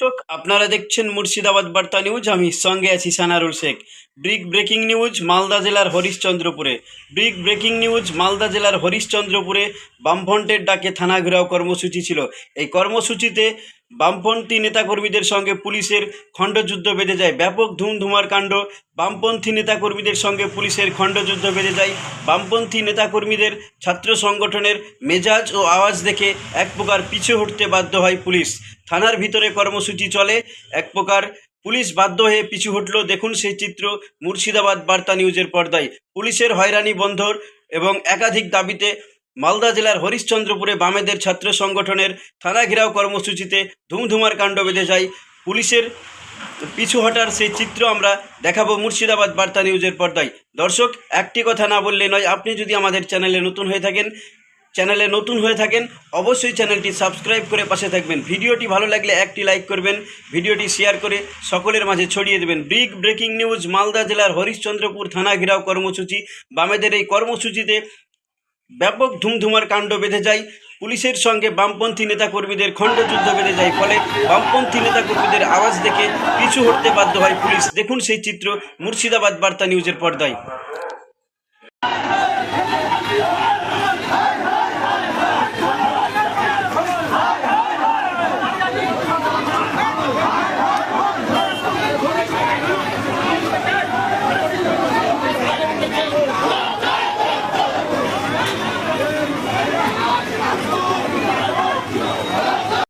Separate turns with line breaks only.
দর্শক, আপনারা দেখছেন মুর্শিদাবাদ বার্তা নিউজ। আমি সঙ্গে আছি Sanarul Sheikh. Brick breaking news, Malda জেলার হরিশ্চন্দ্রপুরে। ব্রিক ব্রেকিং নিউজ, মালদা জেলার হরিশ্চন্দ্রপুরে বামফন্টের ডাকে থানা ঘেরাও কর্মসূচি ছিল। এই কর্মসূচিতে বামপন্থী নেতাকর্মীদের সঙ্গে পুলিশের খণ্ডযুদ্ধ বেঁধে যায়। ব্যাপক ধুমধুমার কাণ্ড। বামপন্থী নেতাকর্মীদের সঙ্গে পুলিশের খণ্ডযুদ্ধ বেঁধে যায়। বামপন্থী নেতাকর্মীদের ছাত্র সংগঠনের মেজাজ ও আওয়াজ দেখে এক প্রকার পিছু হটতে বাধ্য হয় পুলিশ। থানার ভিতরে কর্মসূচি চলে। এক প্রকার পুলিশ বাধ্য হয়ে পিছু হটল। দেখুন সেই চিত্র মুর্শিদাবাদ বার্তা নিউজের পর্দায়। পুলিশের হয়রানি বন্ধর এবং একাধিক দাবিতে মালদা জেলার হরিশ্চন্দ্রপুরে বামেদের ছাত্র সংগঠনের থানা ঘেরাও কর্মসূচিতে ধুমধুমার কাণ্ড বেঁধে যায় পুলিশের পিছু হটার সেই চিত্র আমরা দেখাবো মুর্শিদাবাদ বার্তা নিউজের পর্দায়। দর্শক, একটি কথা না বললে নয়, আপনি যদি আমাদের চ্যানেলে নতুন হয়ে থাকেন, চ্যানেলে নতুন হয়ে থাকেন, অবশ্যই চ্যানেলটি সাবস্ক্রাইব করে পাশে থাকবেন। ভিডিওটি ভালো লাগলে একটি লাইক করবেন, ভিডিওটি শেয়ার করে সকলের মাঝে ছড়িয়ে দেবেন। ব্রিক ব্রেকিং নিউজ, মালদা জেলার হরিশ্চন্দ্রপুর থানা ঘেরাও কর্মসূচি। বামেদের এই কর্মসূচিতে ব্যাপক ধুমধুমার কাণ্ড বেঁধে যায়। পুলিশের সঙ্গে বামপন্থী নেতাকর্মীদের খণ্ডযুদ্ধ বেঁধে যায় ফলে বামপন্থী নেতাকর্মীদের আওয়াজ দেখে পিছু হটতে বাধ্য হয় পুলিশ। দেখুন সেই চিত্র মুর্শিদাবাদ বার্তা নিউজের পর্দায়।